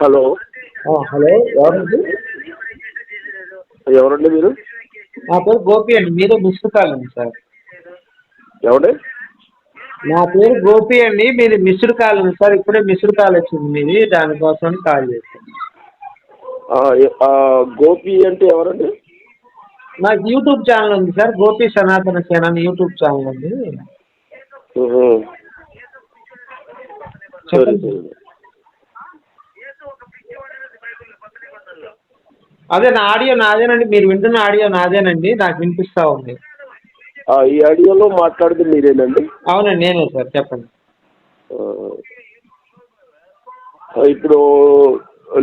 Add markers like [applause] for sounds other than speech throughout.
Hello. Hello ఎవరండి? ఎవరండి మీరు? నా పేరు గోపి అండి మీరే మిస్డ్ కాల్ అండి సార్. ఎవరండి? నా పేరు గోపి అండి మీది మిస్డ్ కాల్ ఉంది సార్ ఇప్పుడే మిస్డ్ కాల్ వచ్చింది మీది దానికోసం కాల్ చేశాను. గోపి అంటే ఎవరండి? నాకు యూట్యూబ్ ఛానల్ ఉంది సార్ గోపి సనాతన సేన అని యూట్యూబ్ ఛానల్ ఉంది. చెప్పండి. అదే నా ఆడియో నాదేనండి. మీరు వింటున్న ఆడియో నాదేనండి. నాకు వినిపిస్తూ ఉంది. ఈ ఆడియోలో మాట్లాడితే మీరేనండి? అవునండి నేనే సార్. చెప్పండి. ఇప్పుడు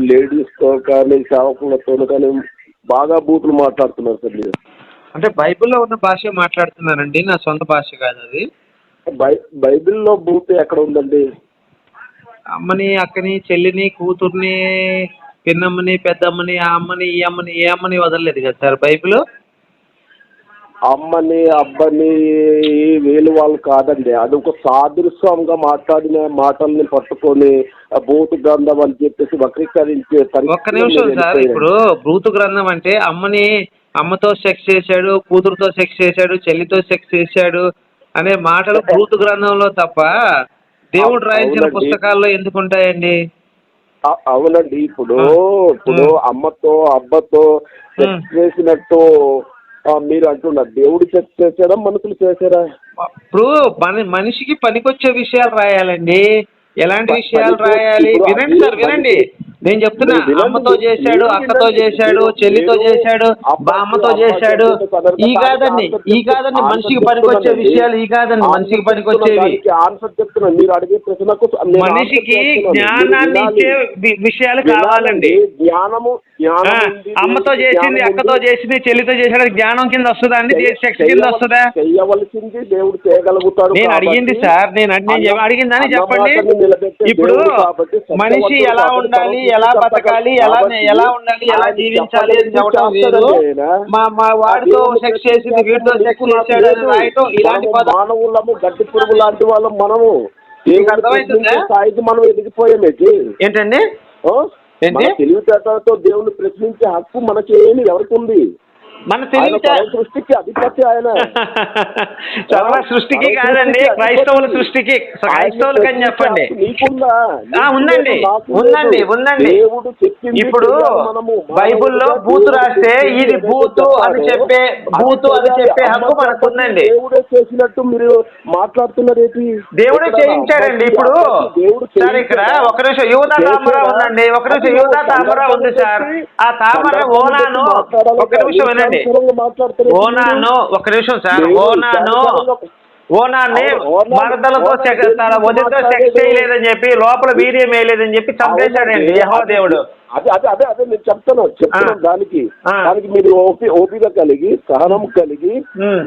లేడీస్తో కానీ సేవకులతో కానీ బాగా బూతులు మాట్లాడుతున్నారు సార్ మీరు. అంటే బైబిల్లో ఉన్న భాష మాట్లాడుతున్నానండి. నా సొంత భాష కాదు అది. బై బైబిల్లో బూత్ ఎక్కడ ఉందండి? అమ్మని అక్కని చెల్లిని కూతుర్ని పిన్నమ్మని పెద్దమ్మని ఆ అమ్మని ఈ అమ్మని ఏ అమ్మని వదలలేదు కదా సార్ బైబిల్? అమ్మని అబ్బని వేలు వాళ్ళు కాదండి. అది ఒక సాదృశ్యంగా మాట్లాడిన మాటల్ని పట్టుకొని భూత గ్రంథం అని చెప్పేసి వక్రీకరించే ఒక్క నిమిషం సార్ ఇప్పుడు బ్రూతు గ్రంథం అంటే అమ్మని అమ్మతో సెక్స్ చేశాడు కూతురుతో సెక్స్ చేశాడు చెల్లితో సెక్స్ చేశాడు అనే మాటలు బ్రూతు గ్రంథంలో తప్ప దేవుడు రాయించిన. పుస్తకాల్లో ఎందుకు ఉంటాయండి అవునండి. ఇప్పుడు ఇప్పుడు. అమ్మతో అబ్బతో సెక్స్. చేసినట్టు మీరు అంటున్నారు. దేవుడు సెక్స్ చేశారా మనుషులు చేశారా? ఇప్పుడు మన మనిషికి పనికొచ్చే విషయాలు రాయాలండి. ఎలాంటి విషయాలు రాయాలి? వినండి సార్ వినండి. నేను చెప్తున్నా. అమ్మతో చేశాడు అక్కతో. చేశాడు చెల్లితో చేశాడు బామ్మతో చేశాడు ఈ కాదండి ఈ కాదండి మనిషికి పనికొచ్చే. విషయాలు ఈ కాదండి మనిషికి పనికొచ్చేవి ఆన్సర్ చెప్తున్నా మీరు అడిగే ప్రశ్నకు నేను ఆన్సర్ మనిషికి జ్ఞానాన్ని. ఇచ్చే విషయాలు. కావాలండి జ్ఞానము అమ్మతో చేసింది అక్కతో. చేసింది చెల్లితో చేసాడు జ్ఞానం కింద వస్తుందా అండి సెక్స్ కింద వస్తుందా చెయ్యవలసింది దేవుడు చేయగలుగుతాడు నేను అడిగింది సార్ నేను అడిగిందని చెప్పండి ఇప్పుడు మనిషి ఎలా ఉండాలి ఎలా బతకాలి ఎలా ఎలా ఉండాలి ఎలా జీవించాలి అని చెప్పడం ఆయన. మా మా వాడితో సెక్స్ చేసింది వీడితో ప్రశ్న సెక్స్ చేశాడు అని లేదు. రాయటం ఇలాంటి మానవులము గడ్డి పురుగు లాంటి వాళ్ళం మనము స్థాయికి మనం ఎదిగిపోయామేటి ఏంటండి? ఏంటి? తెలివితేటలతో దేవుని ప్రశ్నించే హక్కు మనకి ఏమి ఎవరికి ఉంది మన సర్వ సృష్టికి అధిపతి ఆయన. [laughs] సర్వ సృష్టికి కాదండి క్రైస్తవుల సృష్టికి. క్రైస్తవులకి అని చెప్పండి. ఉందండి. ఉందండి ఉందండి. ఇప్పుడు. బైబిల్లో బూతు రాస్తే ఇది బూతు అని చెప్పే బూతు అని. చెప్పే హక్కు అమ్మ మనకు ఉందండి దేవుడే చేసినట్టు మీరు మాట్లాడుతున్నారేంటి దేవుడే చేయించాడండి ఇప్పుడు. సార్ ఇక్కడ? ఒక నిమిషం యువత తామర? ఉందండి ఒక నిమిషం యువత తామర ఉంది సార్. ఆ తామర ఓనాను ఒక నిమిషం కానీ వినండి. మీరు? ఓనాను ఒక నిమిషం సార్ ఓనాను ఓనాన్ని మరదలతో తన వదిలితో సెక్స్? చేయలేదని చెప్పి లోపల వీర్యం వేయలేదని చెప్పి చంపేశాడండి. యహో దేవుడు అదే అదే అదే అదే నేను చెప్తాను చెప్తున్నాను ఆ. దానికి. దానికి మీరు ఓపి ఓపిక కలిగి సహనం కలిగి.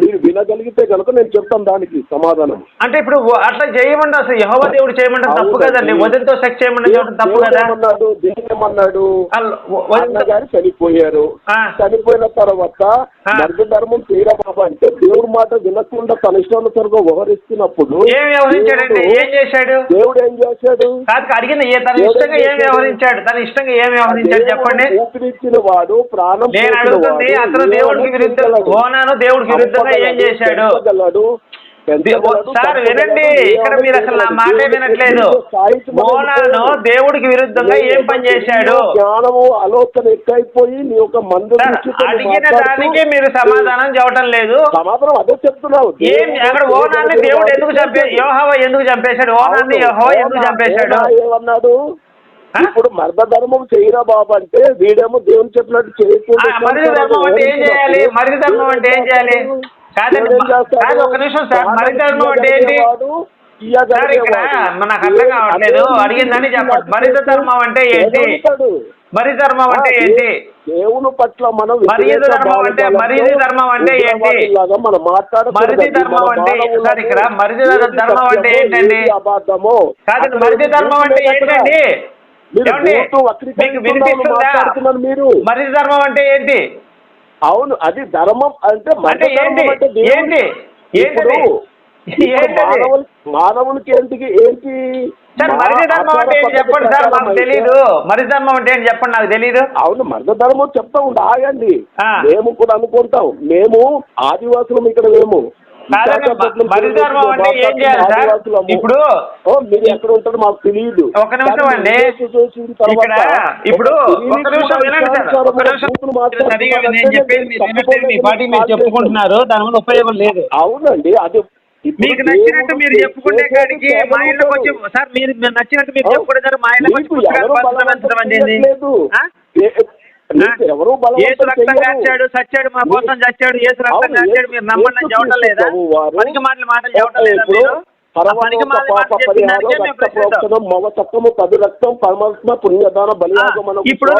మీరు వినగలిగితే కనుక నేను చెప్తాను దానికి సమాధానం అంటే ఇప్పుడు అట్లా చేయమంటే అసలు యహోవ దేవుడు చేయమంటే తప్పు. కదండి వదిలితో సెక్స్ చేయమంటే తప్పు కదా దేవుడు ఏమన్నాడు అన్నగారు చనిపోయారు. చనిపోయిన తర్వాత. మర్గ ధర్మం బాబా అంటే దేవుడు మాట వినకుండా తన ఇష్టానుసారంగా వ్యవహరిస్తున్నప్పుడు ఏం వ్యవహరించాడండి దేవుడు- ఏం చేశాడు దేవుడు ఏం చేశాడు కాదు అడిగిన ఏ తన ఇష్టంగా ఏం? వ్యవహరించాడు తన ఇష్టంగా ఏం వ్యవహరించాడు చెప్పండి వాడు ప్రాణం నేను అడుగుతుంది అతను దేవుడికి విరుద్ధంగా. ఓనాను దేవుడికి విరుద్ధంగా ఏం చేశాడు సార్ వినండి ఇక్కడ మీరు అసలు నా. మాటే వినట్లేదు ప్రశ్నించే స్థాయికి మనం ఓనాను వెళ్ళిపోయాము. దేవుడికి విరుద్ధంగా ఏం పని చేశాడు జ్ఞానము ఆలోచన ఎక్కువైపోయి నీ యొక్క మందు అడిగిన దానికి మీరు సమాధానం చెప్పటం లేదు సమాధానం అదే చెప్తున్నావు ఏం అక్కడ ఓనాన్ని దేవుడు వాడు ఎందుకు చంపే. యోహవ ఎందుకు చంపేశాడు ఓనాన్ని అవును, యహో ఎందుకు చంపేశాడు ఏమన్నాడు? ఇప్పుడు మర్ద ధర్మం చేయరా బాబు అంటే వీడేమో దేవుని చెప్పినట్టు చేయకుండా ఆ, మరిది ధర్మం అంటే ఏం చేయాలి? మరిది ధర్మం అంటే ఏం చేయాలి? కాదండి కాదు ఒక నిమిషం సార్. మరిది ధర్మం అంటే ఏంటి? సార్ ఇక్కడ నాకు అర్థం కావట్లేదు. అడిగిందని చెప్పండి. మరిద ధర్మం అంటే ఏంటి? మరి ధర్మం అంటే ఏంటి? దేవుని పట్ల మనం మరీది ధర్మం అంటే మరీది ధర్మం అంటే ఏంటి? మనం మాట్లాడకూడదు. మరిది ధర్మం అంటే సార్ ఇక్కడ మరిది ధర్మం అంటే ఏంటండి? కాదండి మరిది ధర్మం అంటే. ఏంటండి? మీరు మీరు. ధర్మం అంటే ఏంటి? అవును అది ధర్మం అంటే అంటే ఏంటి? ఏంటి? మానవులు మానవులకి ఏంటికి ఏంటి? సార్ మరిది ధర్మం అంటే ఏంటి చెప్పండి సార్ ప్రకారం తెలీదు. మరిది ధర్మం అంటే ఏంటి చెప్పండి నాకు తెలీదు. అవును మర్ద ధర్మం చెప్తా ఉండి ఆగండి. మేము కూడా అనుకుంటాం. మేము ఆదివాసులం ఇక్కడ మేము ఇప్పుడు ఓ, మీరు ఎక్కడ ఉంటారో మాకు తెలియదు. ఒక నిమిషం అండి. ఇక్కడ ఇప్పుడు ఒక నిమిషం వినండి సార్. ఒక నిమిషం సరిగా నేను చెప్పేది మీ పార్టీ మీరు చెప్పుకుంటున్నారు. దాని వల్ల ఉపయోగం లేదు. అవునండి అది మీకు నచ్చినట్టు మీరు చెప్పుకునే కాడికి మా ఇళ్ళకి వచ్చి కేవలం సార్ మీరు నచ్చినట్టు మీరు ఆ? చెప్పుకుంటారు మా ఇళ్ళకి వచ్చి మీకు పుస్తకాలు పంచడం అంటే ఎవరు బలవంతం ఏసు రక్తం చేయరు. కాచాడు సచ్చాడు మా కోసం చచ్చాడు ఏసు రక్తం కాచాడు మీరు నమ్మడం చెవటం లేదా పనికి మాటలు మాటలు చెవటం లేదా మీరు చక్కము పది రక్తం పరమాత్మ పుణ్యదాన బలియాగం ఇప్పుడు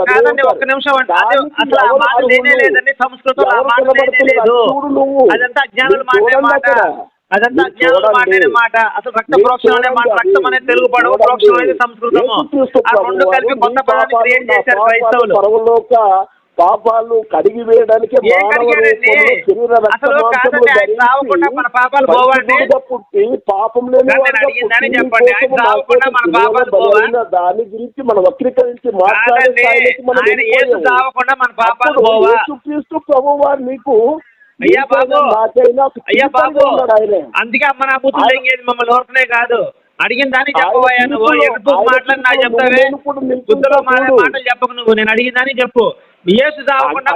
కాదండి. ఒక్క నిమిషం దానికి అసలు ఆ మాట లేనే? లేదండి సంస్కృతంలో ఆ మాట లేనే? లేదు. అదంతా అజ్ఞానుల మీరు మాటే. అదంతా మీరు అజ్ఞానుల చూడండి. మాటే మాట అసలు రక్త ప్రోక్షణం అనే మాట. రక్తం అనేది తెలుగు పడవ. ప్రోక్షణం అనేది సంస్కృతము ఆ రెండు కలిపి కొత్త పదాన్ని పాపాలు, క్రియేట్ చేశారు క్రైస్తవులు పాపాలు కడిగి వేయడానికి అసలు కాదండి, ఆయన మన పాపాలు పుట్టి పాపం లేని చెప్పండి. ఆయన మా మన పాపాలు దాని గురించి మనం వక్రీకరించి మాట్లాడే స్థాయిలోకి మనం ఆయన ఏసు వెళ్ళిపోయాము. సావకుండా మన పాపాలు యేసుక్రీస్తు ప్రభువారు నీకు అయ్యా బాబు అయ్యా బాబు. అందుకే అమ్మ నా తెంగేది మమ్మల్ని ఓర్పనే కాదు అడిగిన దాన్ని చెప్పబోయా నువ్వు ఆయన మాటలు నాకు చెప్తావే బుద్ధులో. మాటలు చెప్పకు నువ్వు నేను అడిగిన దాన్ని చెప్పు ఏసు నేను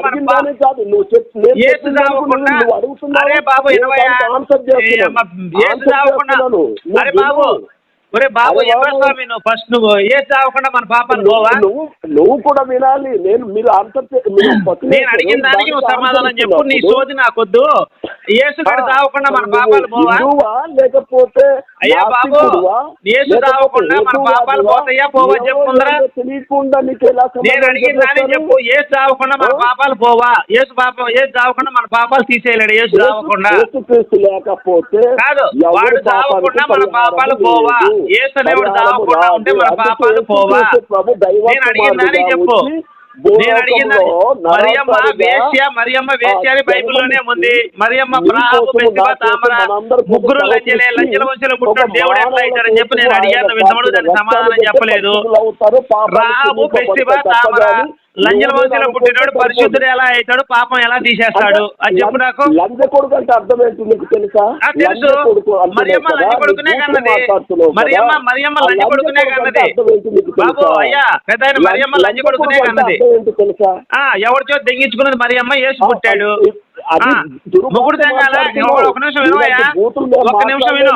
ఏసు అడుగుతున్నావు, అరే బాబు ఇరవై. ఏసు. నువ్వు అరే. బాబు ఒరే బాబు బాబు. స్వామి నువ్వు ఫస్ట్ నువ్వు ఏ సావకుండా మన పాపాలు నువ్వు పోవా నువ్వు నువ్వు కూడా వినాలి నేను మీరు ఆన్సర్ నేను అడిగిన దానికి నువ్వు సమాధానం చెప్పు నీ. సోది నాకొద్దు యేసు గడు ఆ, సావకుండా మన పాపాలు పోవా లేకపోతే అయ్యా బాబు? యేసు లేకపోతే సావకుండా మన? పాపాలు పోతాయా పోవా చెప్పుకుందరా? తెలియకుండా నీకు ఎలా నేను అడిగిన చెప్తాను? చెప్పు ఏసు సావకుండా మన? పాపాలు పోవా ఏసు పాపం ఏసు సావకుండా మన పాపాలు తీసేయలేడు ఏసు సావకుండా యేసుక్రీస్తు లేకపోతే కాదు వాడు సావకుండా మన పాపాలు పోవా లేదు. ఏసు అనేవాడు పరిహారము సావకుండా ఉంటే మన రాదు. పాపాలు అందుకే పోవా నేను చెప్పు నేను మరియమ్మ వేశ్య మరియమ్మ వేశ్య అని ఆ బైబిల్లోనే ఉంది మరియమ్మ తామర ముగ్గురు లంజలే లంజల వంశంలో పుట్టిన దేవుడు ఎట్లా అవుతారని చెప్పి నేను అడిగాను వింతముడు దానికి సమాధానం చెప్పలేదు రాహు తప్ప తామర లంజల వంశంలో పుట్టినోడు పరిశుద్ధుడు ఎలా అవుతాడు పాపం ఎలా తీసేస్తాడు అది చెప్పు నాకు. లంజ కొడుకు అంటే అర్థం ఏంటి నీకు తెలుసా. తెలుసు మరియమ్మ లంజ కొడుకునే కన్నది. మరియమ్మ మరియమ్మ లంజ కొడుకునే కన్నది. బాబు? అయ్యా పెద్ద మరియమ్మ లంజ కొడుకునే కన్నది. తెలుసా? ఎవరిచో దెంగించుకున్నది మరియమ్మ యేసు పుట్టాడు. మొగుడు తెంగాల. ఒక నిమిషం వినవయ్యా. ఒక నిమిషం విను.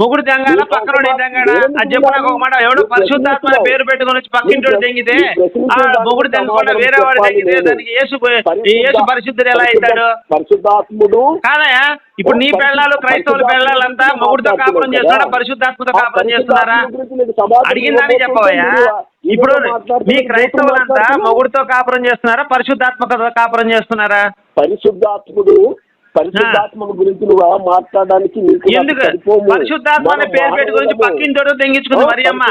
మొగుడు తెంగాల నీకు పక్కన ఒక మాట- తెంగాడా అది చెప్పు నాకు ఒక మాట. ఎవడో పరిశుద్ధాత్మ. పేరు పెట్టుకొని వచ్చి పక్కింటోడు తెంగితే ఆ మొగుడు తెంగకుండా వేరే వాడు తెంగితే. దానికి యేసు యేసు పరిశుద్ధుడు ఎలా అవుతాడు? పరిశుద్ధాత్ముడు కాదయా ఇప్పుడు నీ పెళ్ళాలు క్రైస్తవుల పెళ్ళాలంతా మొగుడుతో కాపురం చేస్తున్నారా పరిశుద్ధాత్మతో కాపురం చేస్తున్నారా? అడిగిందని చెప్పవయ్యా. ఇప్పుడు మీ క్రైస్తవులంతా మొగుడుతో కాపురం చేస్తున్నారా? పరిశుద్ధాత్మకతో కాపురం చేస్తున్నారా? పరిశుద్ధాత్ముడు పరిశుద్ధాత్మక గురించి నువ్వు మాట్లాడడానికి నీకు నాకు ఎందుకు. పరిశుద్ధాత్మ అనే పేరు పెట్టి గురించి. పక్కింటోడు తెంగించుకుంది మరియమ్మ.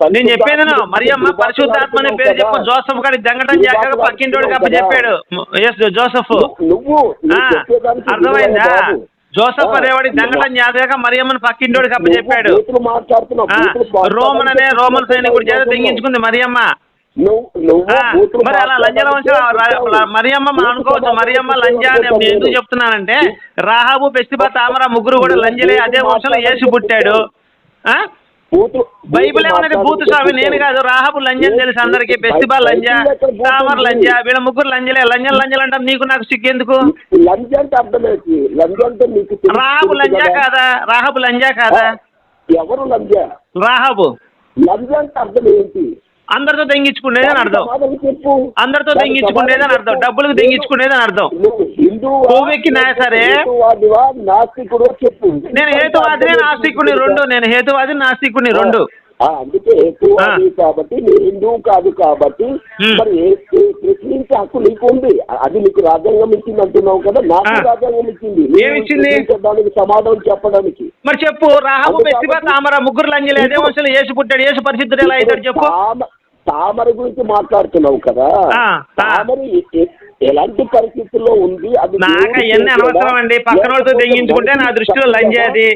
నేను పరిశుద్ధాత్ముడు మరియమ్మ పరిశుద్ధాత్మ అనే పేరు చెప్పు. జోసఫ్ గారి దెంగటం చేశాక పక్కింటోడికి అప్ప చెప్పాడు ఎస్ జోసఫ్. నువ్వు అర్థమైందా. జోసఫ్ అనేవాడి దెంగటం చేశాక మరియమ్మని పక్కింటోడికి అప్ప చెప్పాడు నువ్వు బూతులు మాట్లాడుతున్నావు ఆ, బూతులు మాట్లాడాలని రోమన్ అనే రోమన్ సైనికుడి చేత. తెంగించుకుంది మరియమ్మ మరి అలా లంజల వంశం. మరియమ్మ మనం అనుకోవచ్చు మరియమ్మ లంజ అని నేను ఎందుకు చెప్తున్నానంటే రాహాబు పెస్తిబా తామర ముగ్గురు కూడా లంజలే అదే వంశంలో యేసు పుట్టాడు బైబిల్ ఏమన్నది? బూతు స్వామి. నేను కాదు రాహబు లంజని తెలుసు అందరికి? బెస్తిబా లంజ తామర లంజ వీళ్ళ ముగ్గురు లంజలే. లంజలు లంజలు అంటారు నీకు నాకు సిగ్గెందుకు రాహబు లంజా కదా. రాహబు లంజా కాదా? ఎవరు లంచ రాహబు. లంచ్ అంటే అర్థం ఏంటి? అందరితో తెంగించుకునేది అని అర్థం. అందరితో తెంగించుకునేది అని అర్థం. డబ్బులకు తెంగించుకునేది అని అర్థం? కొవ్వెక్కినా సరే. నేను హేతువాదిని నాస్తికుని రెండు. నేను హేతువాది నాస్తికుని రెండు. అందుకే హేతువాది కాబట్టి నువ్వు హిందువు కాదు కాబట్టి. మరి ప్రశ్నించే హక్కు నీకు ఉంది అది నీకు రాజ్యాంగం ఇచ్చింది అంటున్నావు కదా నాకు. రాజ్యాంగం ఇచ్చింది? దానికి సమాధానం చెప్పడానికి మరి చెప్పు బెస్తిబా తామర ముగ్గురు లంజలే పుట్టాడు పరిశుద్ధుడు ఎలా అవుతాడు చెప్పు తామ- తామర గురించి మాట్లాడుతున్నావు కదా. తామర ఎలాంటి పరిస్థితుల్లో ఉంది అది నాకు అవన్నీ? అనవసరం అండి పక్కనోడితో లేకపోతే తెగించుకుంటే నా దృష్టిలో లంజ్ అది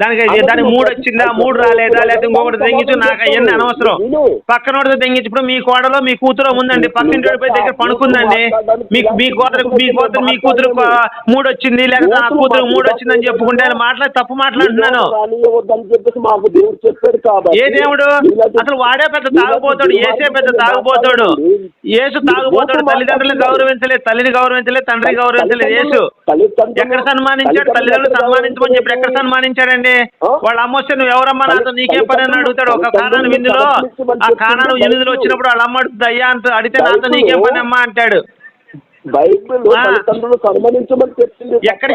దానికి దానికి మూడు వచ్చిందా? మూడు రాలేదా? లేకపోతే ఇంకొకటి తెగించు నాకు అవన్నీ అనవసరం. పక్కనోడితో తెగించినప్పుడు మీ కోడలో మీ కూతురు ఉందండి. పక్కింటి వాడి పోయి దగ్గర పడుకుందండి. మీకు మీ కూతురు మీ కూతురు మీ కూతురు మూడు వచ్చింది. లేకపోతే ఆ కూతురు మూడు వచ్చిందని చెప్పుకుంటే ఆయన మాట్లాడి తప్పు మాట్లాడుతున్నాను. ఏ దేవుడు? అసలు వాడే పెద్ద తాగుపోతాడు ఏసే పెద్ద తాగుపోతాడు యేసు తాగుపోతాడు తల్లిదండ్రులను గౌరవించలేదు తల్లిని గౌరవించలేదు తండ్రిని గౌరవించలేదు. యేసు ఎక్కడ సన్మానించాడు? తల్లిదండ్రులు సన్మానించమని చెప్పి ఎక్కడ సన్మానించాడండి? వాళ్ళ అమ్మ వస్తే నువ్వు ఎవరమ్మా నాతో? నీకే పని అని అడుగుతాడు ఒక కానాను విందులో? ఆ కానాను విందులో వచ్చినప్పుడు వాళ్ళ అమ్మ అడుగుతుంది అయ్యా అంత అడిగితే నాతో నీకేం పని అమ్మా అంటాడు. బైబిల్. తల్లిదండ్రులు సన్మానించమని చెప్పింది. ఎక్కడ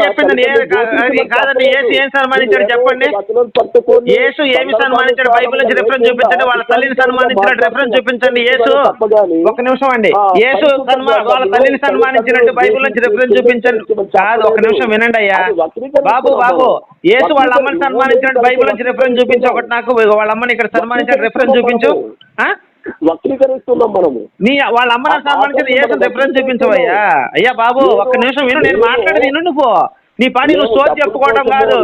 అది కాదండి, యేసు ఏం సన్మానించాడు చెప్పండి? యేసు ఏమి సన్మానించాడు? బైబిల్ నుంచి రిఫరెన్స్ చూపించండి. వాళ్ళ తల్లిని సన్మానించినట్టు రిఫరెన్స్ చూపించండి. యేసు ఒక నిమిషం అండి. యేసు సన్మా వాళ్ళ తల్లిని సన్మానించినట్టు బైబిల్ నుంచి రిఫరెన్స్ చూపించండి. కాదు ఒక నిమిషం వినండి అయ్యా బాబు బాబు యేసు వాళ్ళ అమ్మని సన్మానించినట్టు బైబిల్ నుంచి రిఫరెన్స్ చూపించు ఒకటి నాకు వాళ్ళ అమ్మని ఇక్కడ సన్మానించిన రిఫరెన్స్ చూపించు? వక్రీకరిస్తున్నాం మనము. నీ వాళ్ళ అమ్మని సన్మానించిన యేసు రిఫరెన్స్ చూపించవయ్యా. అయ్యా బాబు ఒక్క నిమిషం విను నేను మాట్లాడేది విను నువ్వు నీ పాడి నువ్వు సోచి చెప్పుకోవడం కాదు.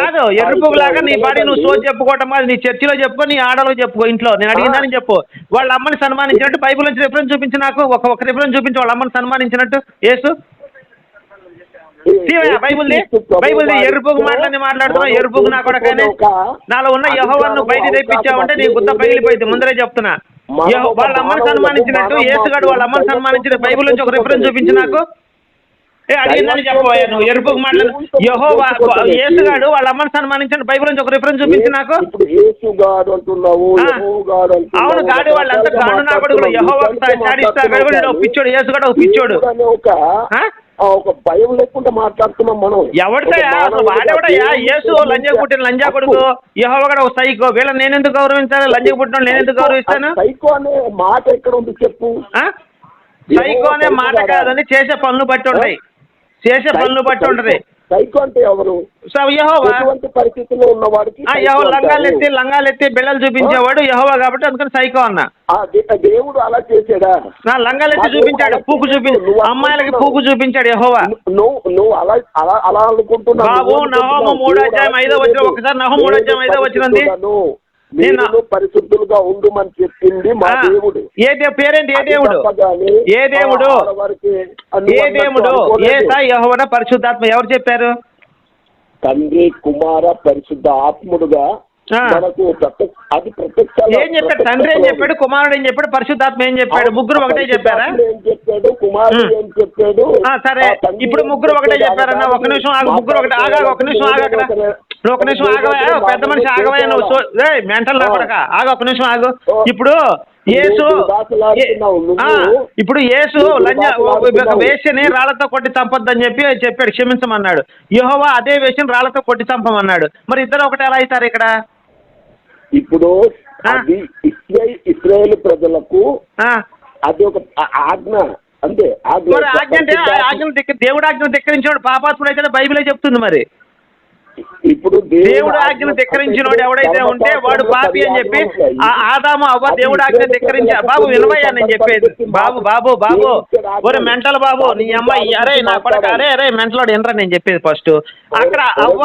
కాదు ఎర్రపుగులాగా నీ పాడి నువ్వు సోచి చెప్పుకోవటం కాదు. నీ చర్చిలో చెప్పుకో నీ ఆడలో చెప్పుకో ఇంట్లో. నేను అడిగిందని చెప్పు. వాళ్ళ అమ్మని సన్మానించినట్టు బైబిల్ నుంచి రిఫరెన్స్ చూపించు నాకు ఒక ఒక రిఫరెన్స్ చూపించు వాళ్ళ అమ్మని సన్మానించినట్టు. యేసు తీవయ్యా బైబుల్ బైబుల్ ఎరుపుగు మాటలని మాట్లాడుతున్నావు ఎరుపుగు నా కొడకనే. నాలో ఉన్న యహోవాను బయట తెప్పించావంటే నీ గుత్త పగిలిపోయింది. ముందరే చెప్తున్నా. వాళ్ళ అమ్మని సన్మానించినట్టు యేసుగాడు వాళ్ళ అమ్మని సన్మానించిన బైబిల్ నుంచి ఒక రిఫరెన్స్ చూపించు నాకు. ఏ అడిగిందని చెప్పబోయా నువ్వు ఎరుపుగు మాటలు యహో యేసుగాడు వాళ్ళ అమ్మని సన్మానించిన బైబిల్ నుంచి ఒక రిఫరెన్స్ చూపించు నాకు. అవును గాడి వాళ్ళంతా గాడు నా కొడుకులు యహో గడుగుడు పిచ్చోడు యేసుగాడు ఒక పిచ్చోడు ఒక భయం లేకుండా మాట్లాడుతున్నాం మనం. ఎవడితోయా యేసు లంజా పుట్టిన లంజా కొడుకు యహోవగడ సైకో. వీళ్ళని నేనెందుకు గౌరవించాలి? లంజా పుట్టిన నేనెందుకు గౌరవిస్తాను? ఆ సైకో అనే మాట ఎక్కడ ఉంది చెప్పు? సైకో అనే మాట కాదని చేసే పనులు బట్టి ఉంటాయి. చేసే పనులు బట్టి ఉంటది సైకో అంటే ఎవరు? ఎటువంటి పరిస్థితుల్లో ఉన్న వాడికి ఆ, యహో లంగాలు ఎత్తి లంగాలు ఎత్తి బిళ్ళలు చూపించేవాడు యహోవా కాబట్టి అందుకని సైకో అన్న. దేవుడు అలా చేసాడా నా లంగాలు ఎత్తి చూపించాడు పూకు చూపించి అమ్మాయిలకి పూకు చూపించాడు యహోవా. నువ్వు నువ్వు అలా అలా అలా అనుకుంటున్నావు. బాబు. నహోము మూడో అధ్యాయం ఐదో చేయలేదు. ఒకసారి నహోము మూడో అధ్యాయం ఐదో. పరిశుద్ధులను, నేను- పరిశుద్ధులుగా ఉండుమని చెప్పింది మా దేవుడు. ఏ పేరేంటి? ఏ దేవుడు? ఏ దేవుడు? ఏ దేవుడు? ఏ యహోవన పరిశుద్ధాత్మ ఎవరు చెప్పారు? తండ్రి కుమార పరిశుద్ధ ఆత్ముడుగా. మనకు అది ఏం చెప్పాడు? తండ్రి ఏం చెప్పాడు? కుమారుడు ఏం చెప్పాడు? పరిశుద్ధాత్మ ఏం చెప్పాడు? ముగ్గురు ఒకటే చెప్పారా? ఏం చెప్పాడు? కుమారుడు ఉం. ఏం చెప్పాడు? ఆ, సరే. ఇప్పుడు ముగ్గురు ఒకటే? చెప్పారన్న ఒక నిమిషం ఆగు. ముగ్గురు ఒకటే. ఆగా ఒక నిమిషం ఆగు అక్కడ. ఒక నిమిషం ఆగవా పెద్ద మనిషి ఆగవా నువ్వు మెంటల్ నా కొడక ఆగు ఒక నిమిషం ఆగు. ఇప్పుడు యేసు ఇప్పుడు యేసు లంజ ఒక వేశ్యని రాళ్ళతో కొట్టి చంపొద్దని చెప్పి చెప్పాడు. క్షమించమన్నాడు. యెహోవా అదే వేశ్యని రాళ్ళతో కొట్టి చంపమన్నాడు. మరి ఇద్దరు ఒకటి ఎలా అవుతారు ఇక్కడ? ఇప్పుడు. అది ఇస్రాయేల్ ఇస్రాయేల్ ప్రజలకు అది ఒక ఆజ్ఞ. అంతే ఆజ్ఞ ఆజ్ఞ అంటే ఆ ఆజ్ఞను ధిక్క- దేవుడు ఆజ్ఞను ధిక్కరించాడు. పాపాత్ముడు అయితే బైబిలే చెప్తుంది మరి. ఇప్పుడు దేవుడు ఆజ్ఞను ధిక్కరించినోడు ఎవడైతే ఉంటే వాడు పాపి అని చెప్పి ఆ ఆదాము అవ్వ దేవుడు ఆజ్ఞ ధిక్కరించారు. బాబు వినవయ్యా నేను చెప్పేది. బాబు బాబు బాబు. ఒరే మెంటల్ బాబు నీ అమ్మాయి అరే నా కొడక అరే అరే మెంటలోడు ఎనరా నేను చెప్పేది ఫస్ట్. అక్కడ అవ్వ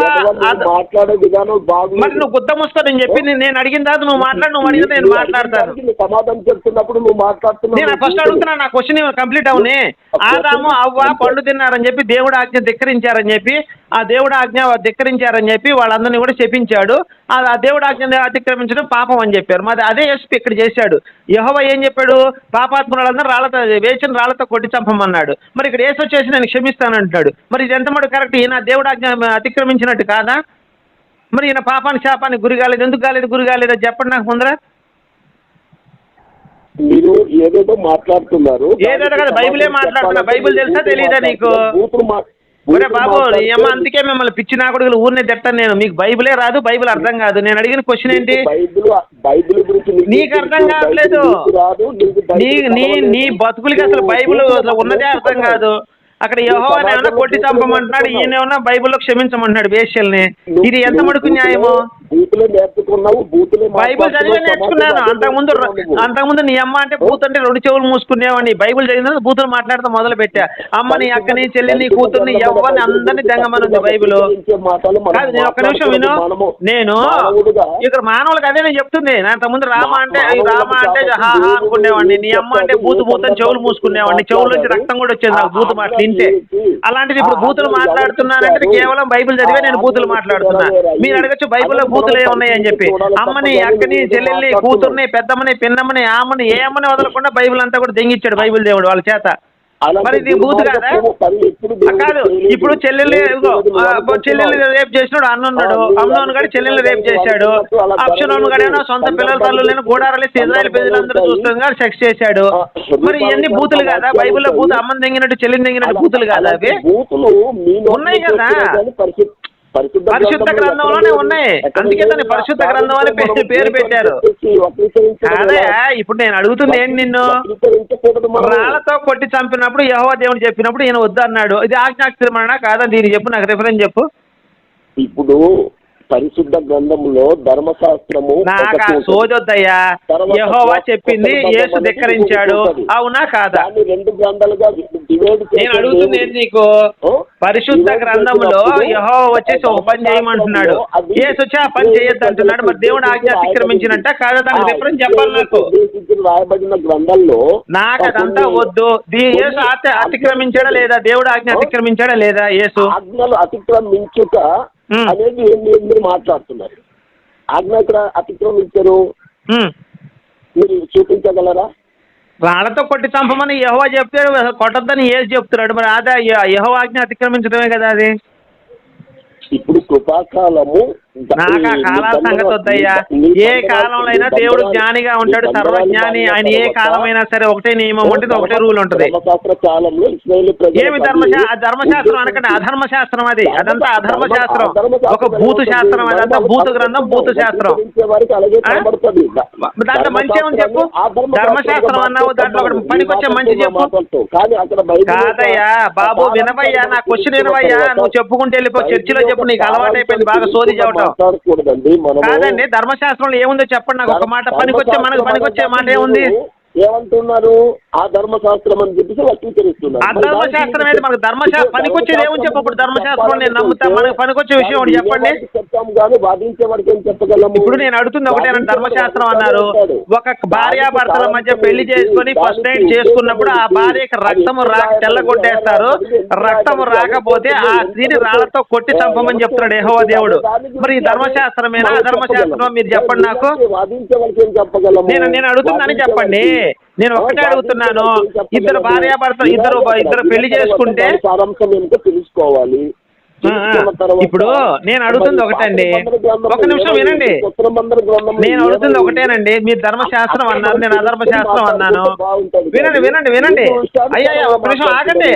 మాట్లాడే విధానం మరి నువ్వు గుత్త మూసుకో నేను చెప్పి నేను అడిగిన తర్వాత నువ్వు మాట్లాడు నువ్వు అడిగితే నేను మాట్లాడతాను. సమాధానం చెప్తున్నప్పుడు నువ్వు మాట్లాడుతున్నావు. నేను ఫస్ట్ అడుగుతున్నా నా క్వశ్చన్ కంప్లీట్ అవునే. ఆదాము అవ్వ పండు తిన్నారని చెప్పి దేవుడు ఆజ్ఞ ధిక్కరించారని చెప్పి ఆ దేవుడు ఆజ్ఞ ధిక్కరించారని చెప్పి వాళ్ళందరినీ కూడా చెప్పించాడు. ఆ దేవుడు ఆజ్ఞ అతిక్రమించడం పాపం అని చెప్పారు. మరి అదే ఎస్పీ ఇక్కడ చేశాడు. యహోవ ఏం చెప్పాడు? పాపాత్ములందరూ రాళ్ళతో వేసిన రాళ్ళతో కొట్టి చంపమన్నాడు. మరి ఇక్కడ ఏసు వచ్చేసి నేను క్షమిస్తానంటున్నాడు. మరి ఇది ఎంత మటు కరెక్ట్? ఈయన దేవుడు ఆజ్ఞ అతిక్రమించినట్టు కాదా? మరి ఈయన పాపాన్ని శాపాన్ని గురి కాలేదు. ఎందుకు కాలేదు? గురి కాలేదు? చెప్పండి నాకు ముందర. మీరు ఏదేదో మాట్లాడుతున్నారు. ఏదేదో కదా, బైబిలే మాట్లాడుతున్నా. బైబిల్ తెలుసా, తెలీదా నీకు? ఒరే బాబు అమ్మ అందుకే మిమ్మల్ని పిచ్చి నా కొడుకులు ఊరినే తిట్టాను నేను. మీకు బైబిలే రాదు బైబిల్ అర్థం కాదు. నేను అడిగిన క్వశ్చన్ ఏంటి? బైబిల్ బైబిల్ గురించి నీకు అర్థం కావట్లేదు. నీ నీ. నీ బతుకులకి అసలు బైబిల్ ఉన్నదే అర్థం కాదు. అక్కడ యెహోవాని ఏమైనా కొట్టి చంపమంటున్నాడు? ఈయన ఏమన్నా బైబిల్లో క్షమించమంటున్నాడు వేశ్యల్ని. ఇది ఎంత మడుకు న్యాయము? బూతులే నేర్చుకున్నావు బూతులే బైబిల్ చదివే నేర్చుకున్నాను. అంతకుముందు అంతకుముందు నీ అమ్మ అంటే బూత్ అంటే రెండు చెవులు మూసుకునేవాడిని. బైబిల్ చదివిన బూతులు మాట్లాడుతూ మొదలు పెట్టా అమ్మని అక్కని చెల్లిని కూతుర్ని ఎవరిని అందరినీ జంగమని ఉంది బైబిల్. నేను ఒక్క నిమిషం విను. నేను ఇక్కడ మానవులకు అదే నేను చెప్తుంది. అంతకుముందు రామ అంటే రామ అంటే హా హా అనుకునేవాడిని. నీ అమ్మ అంటే బూతు బూత్ అని చెవులు మూసుకునేవాడిని. చెవుల నుంచి రక్తం కూడా వచ్చేది నాకు బూతు మాటలు వింటే. అలాంటిది ఇప్పుడు బూతులు మాట్లాడుతున్నానంటే కేవలం బైబిల్ చదివే నేను బూతులు మాట్లాడుతున్నా. మీరు అడగచ్చు బైబిల్లో బూతులు ఏమున్నాయి అని చెప్పి అమ్మని అక్కని చెల్లెల్ని కూతుర్ని పెద్దమ్మని పిన్నమ్మని ఆమని ఏ అమ్మని వదలకుండా బైబిల్ అంతా కూడా దెంగిచ్చాడు బైబిల్ దేవుడు వాళ్ళ చేత. మరి ఇది బూత్ కాదా? కాదు ఇప్పుడు చెల్లెల్ని చెల్లెల్ని రేపు చేసినాడు అన్న ఉన్నాడు. అమ్మనోను గడి చెల్లెల్ని రేపు చేశాడు. అప్షనోను గడేనో సొంత పిల్లల తల్లులను గూడారలే ఇజ్రాయల్ ప్రజలందరూ చూస్తుండగా సెక్స్ చేశాడు. మరి ఇవన్నీ బూతులు కాదా? బైబిల్లో బూత్ అమ్మని దెంగినట్టు చెల్లిని దెంగినట్టు బూతులు కాదా అవి? ఉన్నాయి కదా. పరిశుద్ధ గ్రంథంలోనే ఉన్నాయి. అందుకే దాన్ని పరిశుద్ధ గ్రంథం అని పేరు పెట్టారు. అదే ఇప్పుడు నేను అడుగుతుంది ఏంటి నిన్ను రాళ్ళతో కొట్టి చంపినప్పుడు యహోవా దేవుడు చెప్పినప్పుడు ఈయన వద్దు అన్నాడు ఇది ఆజ్ఞాక్షరమణ కాదా దీనికి చెప్పు నాకు రిఫరెన్స్ చెప్పు ఇప్పుడు పరిశుద్ధ గ్రంథంలో ధర్మశాస్త్రము నాకు. సోదొద్దయ్యా యహోవా చెప్పింది యేసు ధిక్కరించాడు. అవునా కాదా రెండు గ్రంథాలుగా నేను అడుగుతుంది నీకు? పరిశుద్ధ గ్రంథంలో యహోవా వచ్చేసి ఒక పని చేయమంటున్నాడు. యేసు వచ్చి ఆ పని చేయొద్దు అంటున్నాడు. మరి దేవుడు ఆజ్ఞ అతిక్రమించినట్ట కాదా? దానికి రిఫరెన్స్ చెప్పాలి నాకు. రాయబడిన గ్రంథంలో నాకు అదంతా వద్దు. దీ యేసు అతిక్రమించాడా లేదా? దేవుడు ఆజ్ఞ అతిక్రమించాడా లేదా యేసు? ఆజ్ఞలు అతిక్రమించుట. అనేది మీరు మాట్లాడుతున్నారు. ఆజ్ఞ ఎక్కడ అతిక్రమించారు. మీరు చూపించగలరా? రాళ్ళతో కొట్టి చంపమని యహోవా చెప్తే కొట్టద్దని ఏసు చెప్తున్నాడు. మరి అదే యహో ఆజ్ఞ అతిక్రమించడమే కదా అది? ఇప్పుడు కృపాకాలము నాకు ఆ కాలాల సంగతి వద్దయ్యా. ఏ కాలంలో అయినా దేవుడు జ్ఞానిగా ఉంటాడు సర్వజ్ఞాని ఆయన ఏ కాలమైనా సరే ఒకటే నియమం ఉంటుంది ఒకటే రూల్ ఉంటుంది. ఏమి ధర్మశా ధర్మశాస్త్రం అనకండి అధర్మశాస్త్రం అది. అదంతా అధర్మశాస్త్రం. ఒక భూతు శాస్త్రం అదంతా భూతు గ్రంథం భూతు శాస్త్రం దాంట్లో మంచి ఏమని చెప్పు? ధర్మశాస్త్రం అన్నావు దాంట్లో ఒకటి పనికొచ్చే మంచి చెప్పు? కాదయ్యా బాబు వినవయ్యా నా క్వశ్చన్ వినవయ్యా నువ్వు చెప్పుకుంటే వెళ్ళిపో చర్చిలో చెప్పు. నీకు అలవాటైపోయింది బాగా సోది కాదండి ధర్మశాస్త్రంలో ఏముందో చెప్పండి నాకు ఒక మాట పనికొచ్చే మనకు పనికొచ్చే మాట ఏముంది? ఏమంటున్నారు? ఆ ధర్మశాస్త్రం అని చెప్పేసి వక్రీకరిస్తున్నారు ఆ ధర్మశాస్త్రం ఏంటి మనకు ధర్మశాస్త్రం పనికొచ్చేది ఏమని ధర్మశాస్త్రం నేను నమ్ముతా. మనకు పనికొచ్చే విషయం ఒకటి చెప్పండి. చెప్తాం కానీ వాదించే వాడికి ఏం చెప్పగలము? ఇప్పుడు నేను అడుగుతుంది ఒకటేనా ధర్మశాస్త్రం అన్నారు. ఒక భార్యాభర్తల మధ్య పెళ్ళి చేసుకొని ఫస్ట్ నైట్ చేసుకున్నప్పుడు ఆ భార్యకి రక్తము రా తెల్లగొట్టేస్తారు రక్తము రాకపోతే ఆ స్త్రీని రాళ్ళతో కొట్టి చంపమని చెప్తున్నాడు యెహోవా దేవుడు. మరి ఈ ధర్మశాస్త్రమేనా? అధర్మశాస్త్రమా మీరు చెప్పండి నాకు. నేను నేను అడుగుతున్నానని చెప్పండి. నేను ఒక్కటే అడుగుతున్నాను ఇద్దరు భార్యాభర్తలు ఇద్దరు ఇద్దరు పెళ్ళి చేసుకుంటే సారాంశం తెలుసుకోవాలి. ఇప్పుడు నేను అడుగుతుంది ఒకటండి. ఒక నిమిషం వినండి. నేను అడుగుతుంది ఒకటేనండి. మీరు ధర్మశాస్త్రం అన్నారు నేను అధర్మశాస్త్రం అన్నాను. వినండి వినండి వినండి. అయ్యా ఒక నిమిషం ఆగండి.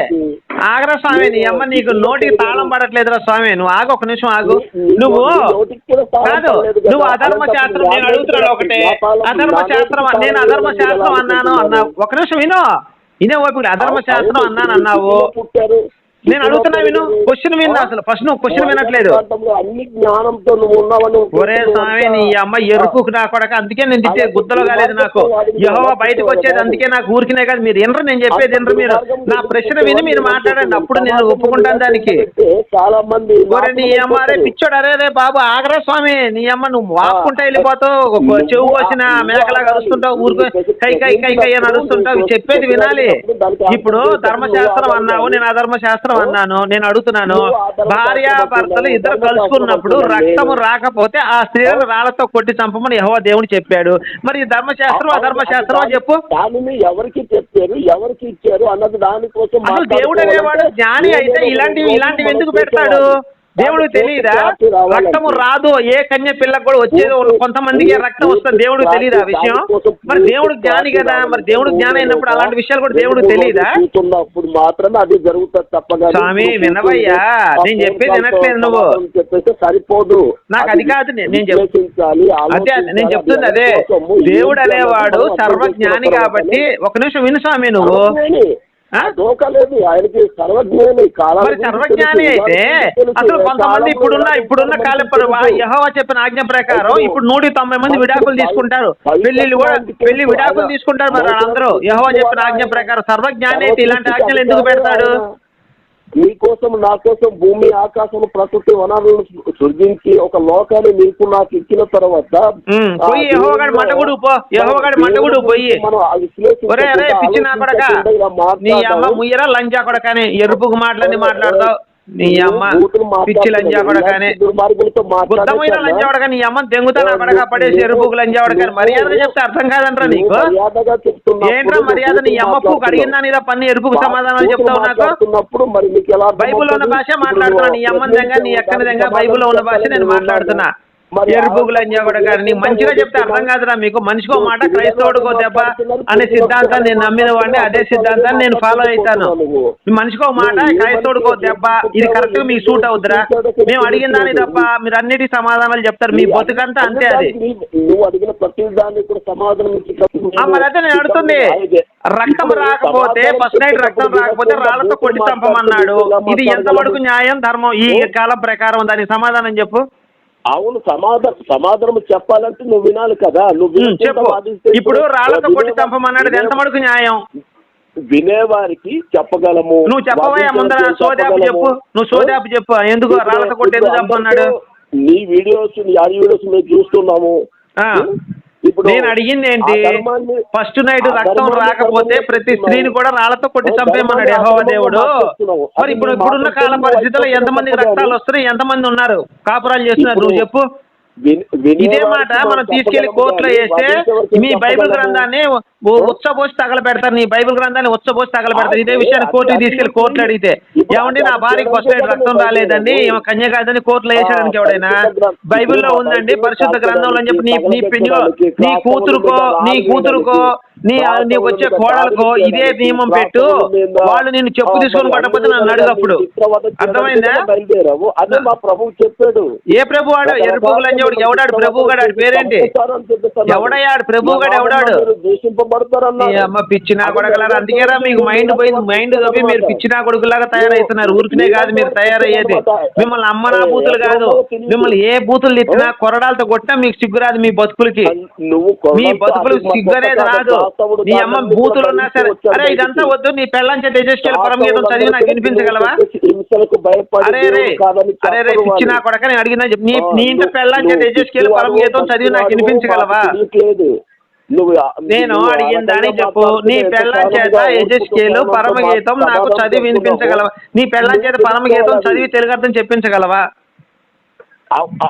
ఆగరా స్వామి నీ అమ్మ నీకు నోటికి తాళం పడట్లేదురా స్వామి. నువ్వు ఆగు ఒక నిమిషం ఆగు. నువ్వు కాదు నువ్వు అధర్మ శాస్త్రం నేను అడుగుతున్నాను ఒకటే. అధర్మ శాస్త్రం నేను అధర్మ శాస్త్రం అన్నాను అన్నా ఒక నిమిషం విను. ఇదే ఓపిక అధర్మ శాస్త్రం అన్నాను అన్నావు. నేను అడుగుతున్నా విను. క్వశ్చన్ విను అసలు. ఫస్ట్ నువ్వు క్వశ్చన్ వినట్లేదు. అన్ని జ్ఞానంతో నువ్వు ఉన్నావని ఒరే స్వామి నీ అమ్మ ఎరుకు నా కొడక. అందుకే నేను తిట్టే గుద్దలో కాలేదు నాకు. యహోవా బయటకు వచ్చేది అందుకే నాకు ఊరికినే కాదు. మీరు వినరు నేను చెప్పేది వినరు మీరు. నా ప్రశ్న విని మీరు మాట్లాడండి. అప్పుడు నేను ఒప్పుకుంటాను దానికి. చాలా మంది ఒరే నీ అమ్మ అరే పిచ్చోడు అరే రే బాబు ఆగరా స్వామి. నీ అమ్మ నువ్వు వాక్కుంటా వెళ్ళిపోతావు. చెవు కోసిన మేకలాగా అరుస్తుంటావు. ఊరుకో. కై కై కై కై అని అరుస్తుంటావు. చెప్పేది వినాలి. ఇప్పుడు ధర్మశాస్త్రం అన్నావు. నేను అధర్మశాస్త్రం అన్నాను నేను అడుగుతున్నాను. భార్యాభర్తలు ఇద్దరు కలుసుకున్నప్పుడు రక్తము రాకపోతే ఆ స్త్రీలను రాళ్ళతో కొట్టి చంపమని యెహోవా దేవుడు చెప్పాడు. మరి ఈ ధర్మశాస్త్రం అధర్మశాస్త్రం అని చెప్పు. దానిని ఎవరికి చెప్పారు? ఎవరికి ఇచ్చారు? అన్నది దానికోసం దేవుడు అనేవాడు జ్ఞాని అయితే ఇలాంటివి ఇలాంటివి ఎందుకు పెడతాడు? దేవుడికి తెలియదా? రక్తము రాదు ఏ కన్య పిల్లకు కూడా వచ్చేది కొంతమందికి రక్తం వస్తుంది. దేవుడికి తెలియదా ఆ విషయం? మరి దేవుడు జ్ఞాని కదా. మరి దేవుడు జ్ఞానం అయినప్పుడు అలాంటి విషయాలు కూడా దేవుడికి తెలియదా మాత్రమే అది జరుగుతుంది తప్పగా. స్వామి, వినవయ్యా. నేను చెప్పేది వినట్లేదు నువ్వు. చెప్పేస్తే సరిపోదు. నాకు అది కాదు నేను- నేను చెప్- విశ్లేషించాలి, అదే నేను చెప్తుంది అదే. దేవుడు అనేవాడు సర్వజ్ఞాని కాబట్టి. ఒక నిమిషం విను స్వామి నువ్వు? దోకలేదు ఆయనకి సర్వజ్ఞాని మరి సర్వజ్ఞాని. అయితే. అసలు కొంతమంది ఇప్పుడున్న ఇప్పుడున్న కాల. యహోవా చెప్పిన ఆజ్ఞ ప్రకారం ఇప్పుడు నూట తొంభై మంది విడాకులు తీసుకుంటారు. పెళ్ళిళ్ళు కూడా పెళ్ళి విడాకులు తీసుకుంటారు మరి అందరూ యహోవా చెప్పిన ఆజ్ఞ ప్రకారం సర్వజ్ఞాని అయితే ఇలాంటి ఆజ్ఞలు ఎందుకు పెడతాడు? మీకోసం నా కోసం భూమి ఆకాశం ప్రకృతి వనరులను సృజించి ఒక లోకాన్ని నీకు నాకు ఇచ్చిన తర్వాత లంచా కొడకని ఎరుపుకు మాటలన్నీ మాట్లాడతావు. నీ అమ్మ పిచ్చి దుర్మార్గులతో బుద్ధమైన కొడక నీ అమ్మ దెంగుతానా కొడక పడేసి ఎరుపుకు లంచా కొడకని మర్యాద చెప్తే అర్థం కాదంట్రా నీకు? ఏంట్రా మర్యాద? నీ అమ్మ పూకు అడిగిందా నీదా? పన్ను ఎరుపుకు సమాధానాలు చెప్తావు నాకు? బైబిల్లో ఉన్న భాష మాట్లాడుతున్నా నీ అమ్మని దెంగ నీ ఎక్కని దెంగ బైబిల్లో ఉన్న భాష నేను మాట్లాడుతున్నా. ఎరుపుగులు నీకు మంచిగా చెప్తే అర్థం కాదురా మీకు. మనిషికో మాట క్రైస్తవుడికో దెబ్బ అనే సిద్ధాంతాన్ని నేను నమ్మిన వాడిని అదే సిద్ధాంతాన్ని నేను ఫాలో అవుతాను మనిషికో మాట క్రైస్తవుడికో దెబ్బ ఇది కరెక్ట్ మీకు సూట్ అవుతురా? మేము అడిగిన దాని తప్ప మీరు అన్నిటి సమాధానాలు చెప్తారు. మీ బతుకంతా అంతే అది. నువ్వు అడిగిన ప్రతి దాన్ని కూడా సమాధానం ఇచ్చి ఆ, మరి అదే నేను అడుగుతుంది. రక్తం రాకపోతే ఫస్ట్ నైట్ రక్తం రాకపోతే రాళ్ళతో కొట్టి చంపమన్నాడు. ఇది ఎంత మటుకు న్యాయం ధర్మం? ఈ కాలం ప్రకారం దానికి సమాధానం చెప్పు. అవును సమాధానం సమాధానం చెప్పాలంటే నువ్వు వినాలి కదా. నువ్వు చెప్పు. ఇప్పుడు రాళ్ళతో కొట్టి చంపమన్నాడు ఎంత మటుకు న్యాయం? వినేవారికి చెప్పగలము నువ్వు చెప్పవయ్యా ముందర? సోదాపు చెప్పు. నువ్వు సోదాపు చెప్పు. ఎందుకు? రాళ్ళతో కొట్టి ఎందుకు అందరితో నీ వీడియోస్ నీ ఆ వీడియోస్ మేము చూస్తున్నాము. ఇప్పుడు నేను అడిగింది ఏంటి? ఫస్ట్ నైట్ రక్తం రాకపోతే ప్రతి స్త్రీని కూడా రాళ్ళతో కొట్టి ధర్మాన్ని యెహోవా దేవుడు. మరి ఇప్పుడు ఇప్పుడున్న కాల పరిస్థితుల్లో ఎంతమందికి తప్పదు. రక్తాలు వస్తున్నాయి? ఎంతమంది ఉన్నారు? కాపురాలు చేస్తున్నారు? నువ్వు చెప్పు. ఇదే మాట మనం తీసుకెళ్ళి కోర్టులో వేస్తే మీ. బైబిల్ గ్రంథాన్ని ఉచ్చబోసి తగలబెడతారు నీ బైబిల్ గ్రంథాన్ని ఉచ్చబోసి తగలబెడతారు. ఇదే విషయాన్ని కోర్టుకి తీసుకెళ్ళి కోర్టులో అడిగితే ఏమండి నా భార్యకి ఫస్ట్ నైట్ రక్తం రాలేదండి ఈమె కన్య కాదని కోర్టులో వేసాడానికి ఎవడైనా బైబిల్లో ఉందండి పరిశుద్ధ గ్రంథంలో అని చెప్పి నీ నీ పెన్ను నీ కూతురుకో నీ కూతురుకో నీ నీకు వచ్చే కోడలకో ఇదే నియమం పెట్టు. వాళ్ళు నేను చెప్పు తీసుకొని కొట్టకపోతే నన్ను అడుగు అప్పుడు అర్థమైందా? అదే మా ప్రభువు చెప్పాడు. ఏ ప్రభు వాడు ఎరుపుగులు అని ఎవడు ఎవడాడు? ప్రభు గడు? ఆడి పేరేంటి? ఎవడయ్యాడు? ప్రభు గడు ఎవడాడు? అమ్మ పిచ్చినా కొడగలారా అందుకేరా మీకు మైండ్ పోయింది. మైండ్ తప్పి మీరు పిచ్చినా కొడుకులాగా తయారవుతున్నారు ఊరికినే కాదు మీరు తయారయ్యేది. మిమ్మల్ని అమ్మనా బూతులు కాదు. మిమ్మల్ని ఏ బూతులు తిట్టినా కొరడాలతో కొట్టినా మీకు సిగ్గురాదు మీ బతుకులకి. మీ బతుకులకు సిగ్గు అనేది రాదు నీ అమ్మ బూతులు ఉన్నా సరే అరే ఇదంతా వద్దు నీ పెళ్ళం చేత యజస్కెళ్ళి పరమగీతం చదివి నాకు వినిపించగలవా హింసలకు భయపడి అరే రే దేవుడు కాదని అరే రే చెప్పరు పిచ్చి నా వాళ్ళు. కొడక నేను అడిగినా. నీ నీ ఇంటి నువ్వు- పెళ్ళం చేత పిచ్చివాడు, పరమగీతం చదివి నాకు వినిపించగలవా. నువ్వు నేను అడిగిన దానికి చెప్పు నీ పెళ్ళం చేత యజస్కేలు పరమగీతం నాకు చదివి వినిపించగలవా నీ పెళ్ళం చేత పరమగీతం. చదివి తెలుగర్థం చెప్పించగలవా అవ్-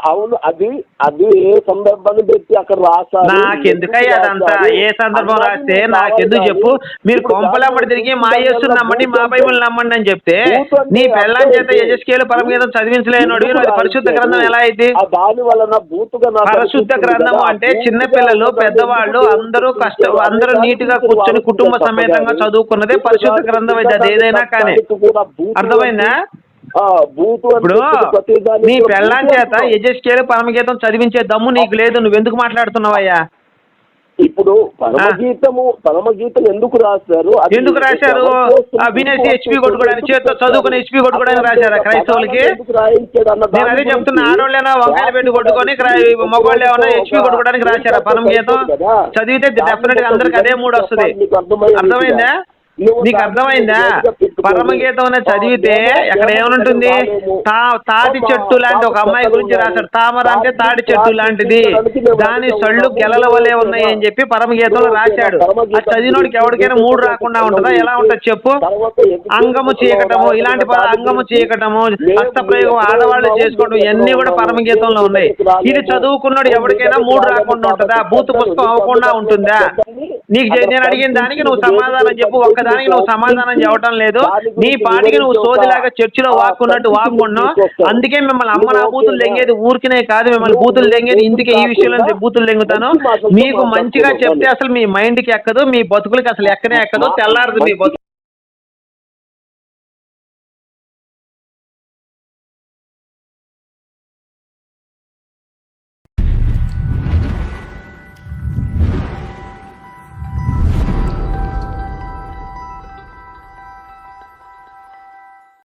అవును అది అది ఏ సందర్భాన్ని పెట్టి అక్కడ రాశారు? నాకెందుకయ్యా అదంతా? ఏ సందర్భం రాస్తే నాకెందుకు చెప్పు? మీరు కొంపలమ్మడి తిరిగి మా యేసు నమ్మండి మా బైబుల్ నమ్మండి అని చెప్తే నీ పెళ్ళం చేత యజస్కేలు పరమగీతం చదివించలేనోడు అది పరిశుద్ధ గ్రంథం ఎలా అయింది? ఆ దాని వలన పరిశుద్ధ కదా. అంటే చిన్న పిల్లలు పెద్దవాళ్ళు అందరూ కష్ట అందరూ నీట్గా కూర్చొని కుటుంబ సమేతంగా చదువుకున్నదే పరిశుద్ధ గ్రంథం అయితే అది ఏదైనా కానీ. అర్థమైందా? ఇప్పుడు నీ పెళ్ళాం చేత. యజస్కేలు పరమగీతం చదివించే దమ్ము నీకు లేదు నువ్వెందుకు మాట్లాడుతున్నావయ్యా? ఇప్పుడు పరమగీతము పరమగీతం ఎందుకు రాశారు? ఎందుకు రాశారు? వినేసి హెచ్పి కొట్టుకోవడానికి చేతితో చదువుకుని హెచ్పి కొట్టుకోవడానికి రాశారా క్రైస్తవులకి? ఎందుకు నేను అదే చెప్తున్నా ఆడవాళ్ళైనా వంకాయలు పెట్టి కొట్టుకొని మగవాళ్ళు ఏమైనా హెచ్పి కొట్టుకోవడానికి రాశారా? పరం గీతం చదివితే డెఫినెట్గా అందరికి అదే మూడు వస్తుంది. అర్థమైందా? నీకు అర్థమైందా? పరమగీతం అనేది చదివితే అక్కడ ఏమనుంటుంది? తా తాటి చెట్టు లాంటి ఒక అమ్మాయి గురించి రాశాడు. తామర అంటే తాటి చెట్టు లాంటిది. దాని సళ్ళు గెలల వలె ఉన్నాయి అని చెప్పి పరమగీతంలో రాశాడు. ఆ చదివినోడికి ఎవరికైనా మూడు రాకుండా ఉంటుందా? ఎలా ఉంటుంది చెప్పు? అంగము చీకటము ఇలాంటి పద అంగము చీకటము హస్తప్రయోగం ఆడవాళ్ళు చేసుకోవడం ఇవన్నీ కూడా పరమగీతంలో ఉన్నాయి. ఇది చదువుకున్నాడు ఎవరికైనా మూడు రాకుండా ఉంటుందా? బూతు పుస్తకం అవ్వకుండా ఉంటుందా? నీకు నేను అడిగిన దానికి నువ్వు సమాధానం చెప్పు ఒక్కదానికి నువ్వు సమాధానం చెప్పడం లేదు. నీ పాటికి నువ్వు సోదిలాగా చర్చిలో వాక్కున్నట్టు వాక్కున్నావు అందుకే మిమ్మల్ని అమ్మ నా బూతులు లెంగేది ఊరికినే కాదు మిమ్మల్ని బూతులు లెంగేది ఇందుకే ఈ విషయంలో బూతులు లెంగుతాను మీకు మంచిగా చెప్తే అసలు మీ మైండ్కి ఎక్కదు మీ బతుకులకి అసలు ఎక్కనే ఎక్కదు తెల్లారదు మీ బతుకు